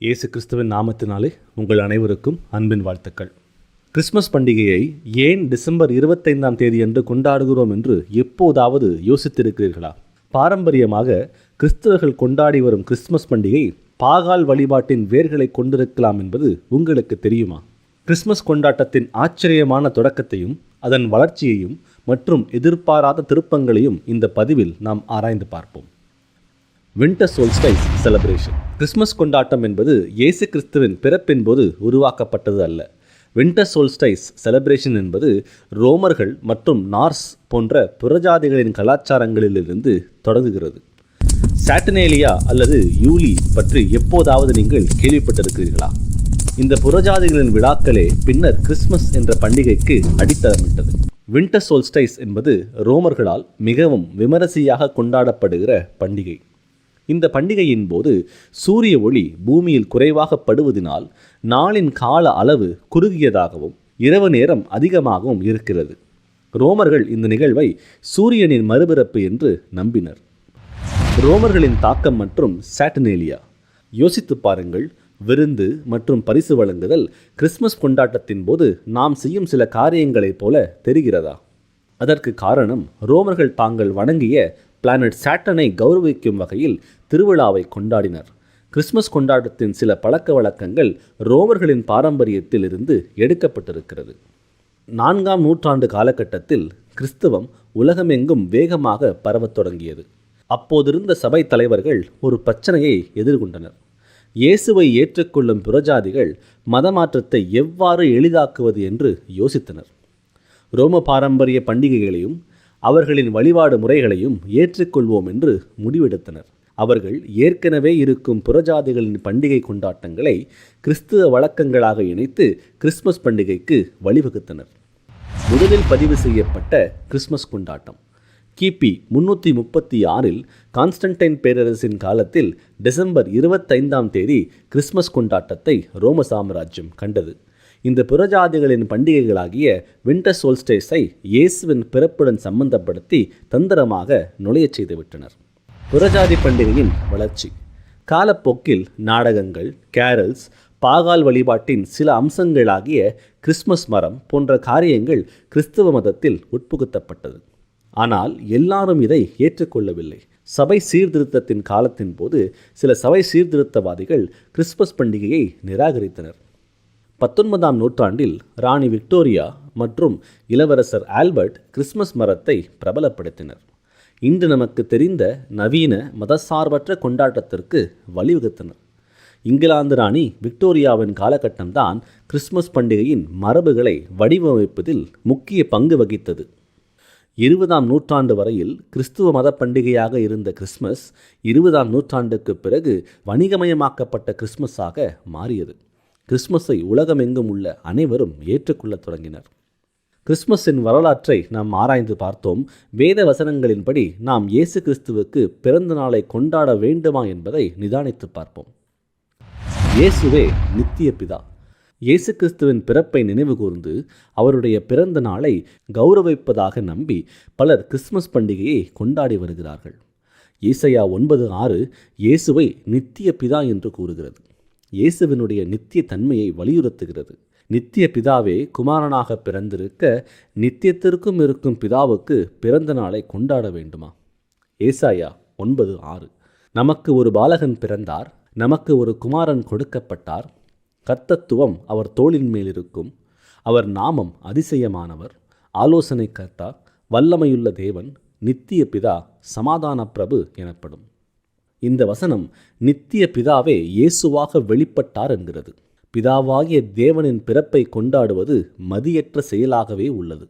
இயேசு கிறிஸ்துவின் நாமத்தினாலே உங்கள் அனைவருக்கும் அன்பின் வாழ்த்துக்கள். கிறிஸ்மஸ் பண்டிகையை ஏன் டிசம்பர் இருபத்தைந்தாம் தேதி என்று கொண்டாடுகிறோம் என்று எப்போதாவது யோசித்திருக்கிறீர்களா? பாரம்பரியமாக கிறிஸ்தவர்கள் கொண்டாடி வரும் கிறிஸ்மஸ் பண்டிகை பாகால் வழிபாட்டின் வேர்களை கொண்டிருக்கலாம் என்பது உங்களுக்கு தெரியுமா? கிறிஸ்மஸ் கொண்டாட்டத்தின் ஆச்சரியமான தொடக்கத்தையும் அதன் வளர்ச்சியையும் மற்றும் எதிர்பாராத திருப்பங்களையும் இந்த பதிவில் நாம் ஆராய்ந்து பார்ப்போம். வின்டர் சோல்ஸ்டைஸ் செலப்ரேஷன் கிறிஸ்மஸ் கொண்டாட்டம் என்பது இயேசு கிறிஸ்துவின் பிறப்பின் போது உருவாக்கப்பட்டது அல்ல. வின்டர் சோல்ஸ்டைஸ் செலப்ரேஷன் என்பது ரோமர்கள் மற்றும் நார்ஸ் போன்ற புறஜாதிகளின் கலாச்சாரங்களிலிருந்து தொடங்குகிறது. சாட்டனேலியா அல்லது யூலி பற்றி எப்போதாவது நீங்கள் கேள்விப்பட்டிருக்கிறீர்களா? இந்த புறஜாதிகளின் விழாக்களே பின்னர் கிறிஸ்மஸ் என்ற பண்டிகைக்கு அடித்தளமிட்டது. வின்டர் சோல்ஸ்டைஸ் என்பது ரோமர்களால் மிகவும் விமரிசையாக கொண்டாடப்படுகிற பண்டிகை. இந்த பண்டிகையின் போது சூரிய ஒளி பூமியில் குறைவாக படுவதினால் நாளின் கால அளவு குறுகியதாகவும் இரவு நேரம் அதிகமாகவும் இருக்கிறது. ரோமர்கள் இந்த நிகழ்வை சூரியனின் மறுபிறப்பு என்று நம்பினர். ரோமர்களின் தாக்கம் மற்றும் சாட்டனேலியா. யோசித்து பாருங்கள் விருந்து மற்றும் பரிசு வழங்குதல் கிறிஸ்மஸ் கொண்டாட்டத்தின் போது நாம் செய்யும் சில காரியங்களைப் போல தெரிகிறதா? அதற்கு காரணம் ரோமர்கள் தாங்கள் வணங்கிய பிளானட் சாட்டனை கௌரவிக்கும் வகையில் திருவிழாவை கொண்டாடினர். கிறிஸ்மஸ் கொண்டாட்டத்தின் சில பழக்க வழக்கங்கள் ரோமர்களின் பாரம்பரியத்தில் இருந்து எடுக்கப்பட்டிருக்கிறது. நான்காம் நூற்றாண்டு காலகட்டத்தில் கிறிஸ்தவம் உலகமெங்கும் வேகமாக பரவத் தொடங்கியது. அப்போதிருந்த சபை தலைவர்கள் ஒரு பிரச்சனையை எதிர்கொண்டனர். இயேசுவை ஏற்றுக்கொள்ளும் புறஜாதிகள் மதமாற்றத்தை எவ்வாறு எளிதாக்குவது என்று யோசித்தனர். ரோம பாரம்பரிய பண்டிகைகளையும் அவர்களின் வழிபாடு முறைகளையும் ஏற்றுக்கொள்வோம் என்று முடிவெடுத்தனர். அவர்கள் ஏற்கனவே இருக்கும் புறஜாதிகளின் பண்டிகை கொண்டாட்டங்களை கிறிஸ்துவ வழக்கங்களாக இணைத்து கிறிஸ்மஸ் பண்டிகைக்கு வழிவகுத்தனர். முதலில் பதிவு செய்யப்பட்ட கிறிஸ்மஸ் கொண்டாட்டம். கிபி முன்னூற்றி முப்பத்தி ஆறில் கான்ஸ்டன்டைன் பேரரசின் காலத்தில் டிசம்பர் இருபத்தைந்தாம் தேதி கிறிஸ்மஸ் கொண்டாட்டத்தை ரோம சாம்ராஜ்யம் கண்டது. இந்த புறஜாதிகளின் பண்டிகைகளாகிய விண்டர் சோல்ஸ்டேஸை இயேசுவின் பிறப்புடன் சம்பந்தப்படுத்தி தந்திரமாக நுழையச் செய்துவிட்டனர். புறஜாதி பண்டிகையின் வளர்ச்சி. காலப்போக்கில் நாடகங்கள் கேரல்ஸ் பாகால் வழிபாட்டின் சில அம்சங்களாகிய கிறிஸ்மஸ் மரம் போன்ற காரியங்கள் கிறிஸ்துவ மதத்தில் உட்புகுத்தப்பட்டது. ஆனால் எல்லாரும் இதை ஏற்றுக்கொள்ளவில்லை. சபை சீர்திருத்தத்தின் காலத்தின் போது சில சபை சீர்திருத்தவாதிகள் கிறிஸ்மஸ் பண்டிகையை நிராகரித்தனர். பத்தொன்பதாம் நூற்றாண்டில் ராணி விக்டோரியா மற்றும் இளவரசர் ஆல்பர்ட் கிறிஸ்மஸ் மரத்தை பிரபலப்படுத்தினர். இன்று நமக்கு தெரிந்த நவீன மதசார்பற்ற கொண்டாட்டத்திற்கு வழிவகுத்தனர். இங்கிலாந்து ராணி விக்டோரியாவின் காலகட்டம்தான் கிறிஸ்மஸ் பண்டிகையின் மரபுகளை வடிவமைப்பதில் முக்கிய பங்கு வகித்தது. இருபதாம் நூற்றாண்டு வரையில் கிறிஸ்துவ மத பண்டிகையாக இருந்த கிறிஸ்மஸ் இருபதாம் நூற்றாண்டுக்கு பிறகு வணிகமயமாக்கப்பட்ட கிறிஸ்மஸாக மாறியது. கிறிஸ்மஸை உலகமெங்கும் உள்ள அனைவரும் ஏற்றுக்கொள்ளத் தொடங்கினர். கிறிஸ்மஸின் வரலாற்றை நாம் ஆராய்ந்து பார்த்தோம். வேத வசனங்களின்படி நாம் இயேசு கிறிஸ்துவுக்கு பிறந்த நாளை கொண்டாட வேண்டுமா என்பதை நிதானித்து பார்ப்போம். இயேசுவே நித்திய பிதா. இயேசு கிறிஸ்துவின் பிறப்பை நினைவுகூர்ந்து அவருடைய பிறந்த நாளை கௌரவிப்பதாக நம்பி பலர் கிறிஸ்மஸ் பண்டிகையை கொண்டாடி வருகிறார்கள். ஈசையா ஒன்பது ஆறு இயேசுவை நித்திய பிதா என்று கூறுகிறது. இயேசுவினுடைய நித்திய தன்மையை வலியுறுத்துகிறது. நித்திய பிதாவே குமாரனாக பிறந்திருக்க நித்தியத்திற்கும் இருக்கும் பிதாவுக்கு பிறந்த நாளை கொண்டாட வேண்டுமா? ஏசாயா ஒன்பது ஆறு. நமக்கு ஒரு பாலகன் பிறந்தார் நமக்கு ஒரு குமாரன் கொடுக்கப்பட்டார். கர்த்தத்துவம் அவர் தோளின் மேல் இருக்கும். அவர் நாமம் அதிசயமானவர். ஆலோசனை கர்த்தா வல்லமையுள்ள தேவன் நித்திய பிதா சமாதான பிரபு எனப்படும். இந்த வசனம் நித்திய பிதாவே இயேசுவாக வெளிப்பட்டார் என்கிறது. பிதாவாகிய தேவனின் பிறப்பை கொண்டாடுவது மதியற்ற செயலாகவே உள்ளது.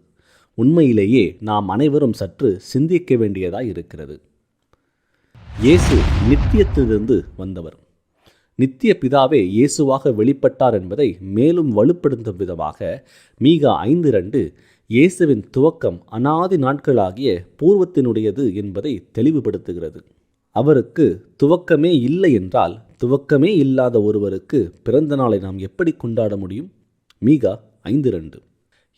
உண்மையிலேயே நாம் அனைவரும் சற்று சிந்திக்க வேண்டியதாய் இருக்கிறது. இயேசு நித்தியத்திலிருந்து வந்தவர். நித்திய பிதாவே இயேசுவாக வெளிப்பட்டார் என்பதை மேலும் வலுப்படுத்தும் விதமாக மீகா ஐந்து ரெண்டு இயேசுவின் துவக்கம் அனாதி நாட்களாகிய பூர்வத்தினுடையது என்பதை தெளிவுபடுத்துகிறது. அவருக்கு துவக்கமே இல்லை என்றால் துவக்கமே இல்லாத ஒருவருக்கு பிறந்த நாளை நாம் எப்படி கொண்டாட முடியும்? மீகா ஐந்து ரெண்டு.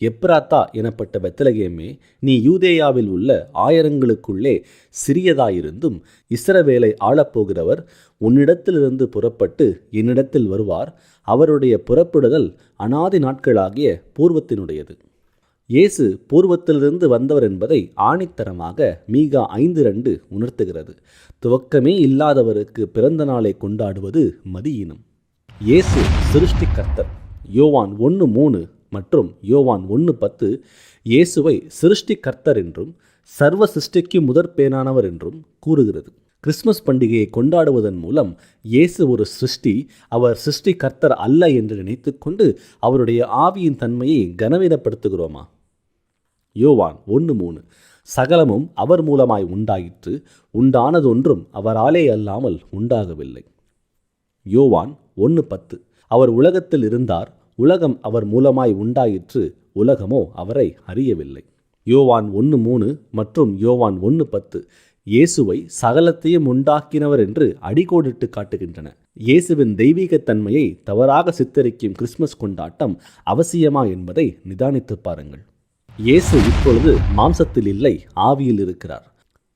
எப்ராத்தா எனப்பட்ட பெத்தலகேமே நீ யூதேயாவில் உள்ள ஆயிரங்களுக்குள்ளே சிறியதாயிருந்தும் இஸ்ரவேலை ஆளப்போகிறவர் உன்னிடத்திலிருந்து புறப்பட்டு என்னிடத்தில் வருவார். அவருடைய புறப்படுதல் அனாதி நாட்களாகிய பூர்வத்தினுடையது. இயேசு பூர்வத்திலிருந்து வந்தவர் என்பதை ஆணித்தரமாக மீகா ஐந்து ரெண்டு உணர்த்துகிறது. துவக்கமே இல்லாதவருக்கு பிறந்த நாளை கொண்டாடுவது மதியினம். இயேசு சிருஷ்டிகர்த்தர் யோவான் ஒன்று மூணு மற்றும் யோவான் ஒன்று பத்து இயேசுவை சிருஷ்டிகர்த்தர் என்றும் சர்வ சிருஷ்டிக்கு முதற் பேனானவர் என்றும் கூறுகிறது. கிறிஸ்மஸ் பண்டிகையை கொண்டாடுவதன் மூலம் இயேசு ஒரு சிருஷ்டி அவர் சிருஷ்டி கர்த்தர் அல்ல என்று நினைத்துக்கொண்டு அவருடைய ஆவியின் தன்மையை கனவீனப்படுத்துகிறோமா? யோவான் ஒன்று மூணு. சகலமும் அவர் மூலமாய் உண்டாயிற்று உண்டானதொன்றும் அவராலே அல்லாமல் உண்டாகவில்லை. யோவான் ஒன்று பத்து. அவர் உலகத்தில் இருந்தார் உலகம் அவர் மூலமாய் உண்டாயிற்று உலகமோ அவரை அறியவில்லை. யோவான் ஒன்று மூணு மற்றும் யோவான் ஒன்று பத்து. இயேசுவை சகலத்தையும் உண்டாக்கினவர் என்று அடிகோடிட்டு காட்டுகின்றன. இயேசுவின் தெய்வீகத்தன்மையை தவறாக சித்தரிக்கும் கிறிஸ்மஸ் கொண்டாட்டம் அவசியமா என்பதை நிதானித்து பாருங்கள். இயேசு இப்பொழுது மாம்சத்தில் இல்லை ஆவியில் இருக்கிறார்.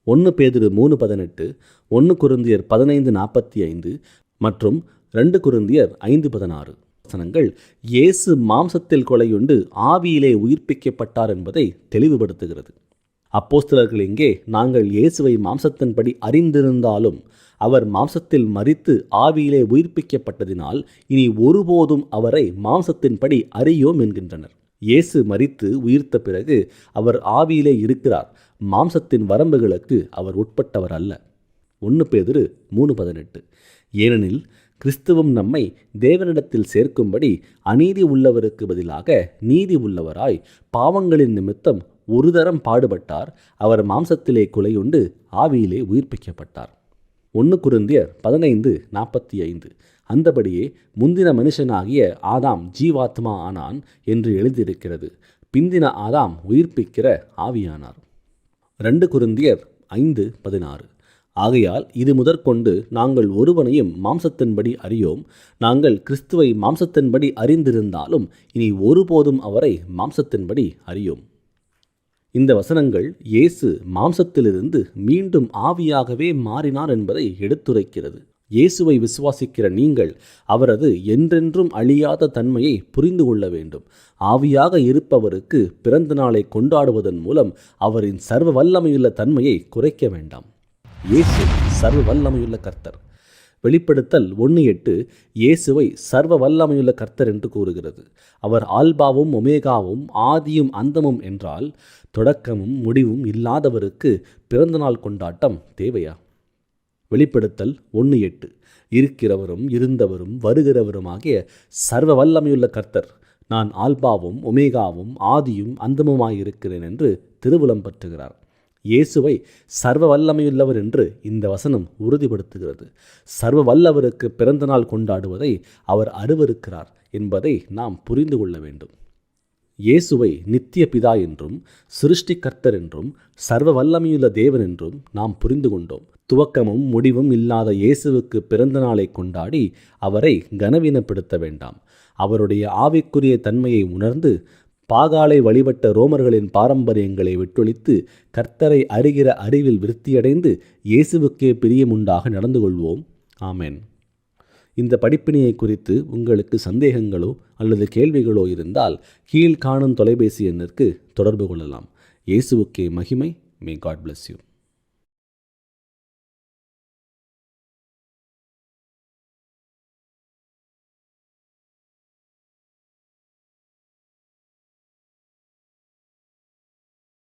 ஒன்று பேதிரு மூணு பதினெட்டு ஒன்று குருந்தியர் பதினைந்து நாற்பத்தி ஐந்து மற்றும் ரெண்டு குருந்தியர் ஐந்து பதினாறு. வசனங்கள் இயேசு மாம்சத்தில் கொலையுண்டு ஆவியிலே உயிர்ப்பிக்கப்பட்டார் என்பதை தெளிவுபடுத்துகிறது. அப்போஸ்தலர்கள் இங்கே நாங்கள் இயேசுவை மாம்சத்தின்படி அறிந்திருந்தாலும் அவர் மாம்சத்தில் மறித்து ஆவியிலே உயிர்ப்பிக்கப்பட்டதினால் இனி ஒருபோதும் அவரை மாம்சத்தின்படி அறியோம் என்கின்றனர். இயேசு மறித்து உயிர்த்த பிறகு அவர் ஆவியிலே இருக்கிறார். மாம்சத்தின் வரம்புகளுக்கு அவர் உட்பட்டவர் அல்ல. ஒன்று பேதிரு மூணு பதினெட்டு. ஏனெனில் கிறிஸ்துவம் நம்மை தேவனிடத்தில் சேர்க்கும்படி அநீதி உள்ளவருக்கு பதிலாக நீதி உள்ளவராய் பாவங்களின் நிமித்தம் ஒரு தரம் பாடுபட்டார். அவர் மாம்சத்திலே குலையுண்டு ஆவியிலே உயிர்ப்பிக்கப்பட்டார். ஒன்று குருந்தியர் பதினைந்து நாற்பத்தி ஐந்து. அந்தபடியே முந்தின மனுஷனாகிய ஆதாம் ஜீவாத்மா ஆனான் என்று எழுதியிருக்கிறது. பிந்தின ஆதாம் உயிர்ப்பிக்கிற ஆவியானார். ரெண்டு குருந்தியர் ஐந்து பதினாறு. ஆகையால் இது முதற்கொண்டு நாங்கள் ஒருவனையும் மாம்சத்தின்படி அறியோம். நாங்கள் கிறிஸ்துவை மாம்சத்தின்படி அறிந்திருந்தாலும் இனி ஒருபோதும் அவரை மாம்சத்தின்படி அறியோம். இந்த வசனங்கள் இயேசு மாம்சத்திலிருந்து மீண்டும் ஆவியாகவே மாறினார் என்பதை எடுத்துரைக்கிறது. இயேசுவை விசுவாசிக்கிற நீங்கள் அவரது என்றென்றும் அழியாத தன்மையை புரிந்து கொள்ள வேண்டும். ஆவியாக இருப்பவருக்கு பிறந்த நாளை கொண்டாடுவதன் மூலம் அவரின் சர்வ வல்லமையுள்ள தன்மையை குறைக்க வேண்டாம். இயேசு சர்வ வல்லமையுள்ள கர்த்தர். வெளிப்படுத்தல் ஒன்று எட்டு இயேசுவை சர்வ வல்லமையுள்ள கர்த்தர் என்று கூறுகிறது. அவர் ஆல்பாவும் ஒமேகாவும் ஆதியும் அந்தமும் என்றால் தொடக்கமும் முடிவும் இல்லாதவருக்கு பிறந்தநாள் கொண்டாட்டம் தேவையா? வெளிப்படுத்தல் ஒன்று எட்டு இருக்கிறவரும் இருந்தவரும் வருகிறவருமாகிய சர்வ வல்லமையுள்ள கர்த்தர் நான் ஆல்பாவும் ஒமேகாவும் ஆதியும் அந்தமுமாயிருக்கிறேன் என்று திருவுளம் பற்றுகிறார். இயேசுவை சர்வ வல்லமையுள்ளவர் என்று இந்த வசனம் உறுதிப்படுத்துகிறது. சர்வ வல்லவருக்கு பிறந்த நாள் கொண்டாடுவதை அவர் அருவருக்கிறார் என்பதை நாம் புரிந்து கொள்ள வேண்டும். இயேசுவை நித்திய பிதா என்றும் சிருஷ்டிகர்த்தர் என்றும் சர்வ வல்லமையுள்ள தேவன் என்றும் நாம் புரிந்து கொண்டோம். துவக்கமும் முடிவும் இல்லாத இயேசுவுக்கு பிறந்த நாளை கொண்டாடி அவரை கனவீனப்படுத்த வேண்டாம். அவருடைய ஆவிக்குரிய தன்மையை உணர்ந்து பாகாலை வழிபட்ட ரோமர்களின் பாரம்பரியங்களை விட்டொழித்து கர்த்தரை அறிகிற அறிவில் விருத்தியடைந்து இயேசுவுக்கே பிரியமுண்டாக நடந்து கொள்வோம். ஆமென். இந்த படிப்பினையை குறித்து உங்களுக்கு சந்தேகங்களோ அல்லது கேள்விகளோ இருந்தால் கீழ் காணும் தொலைபேசி எண்ணிற்கு தொடர்பு கொள்ளலாம். இயேசுவுக்கே மகிமை. May God bless you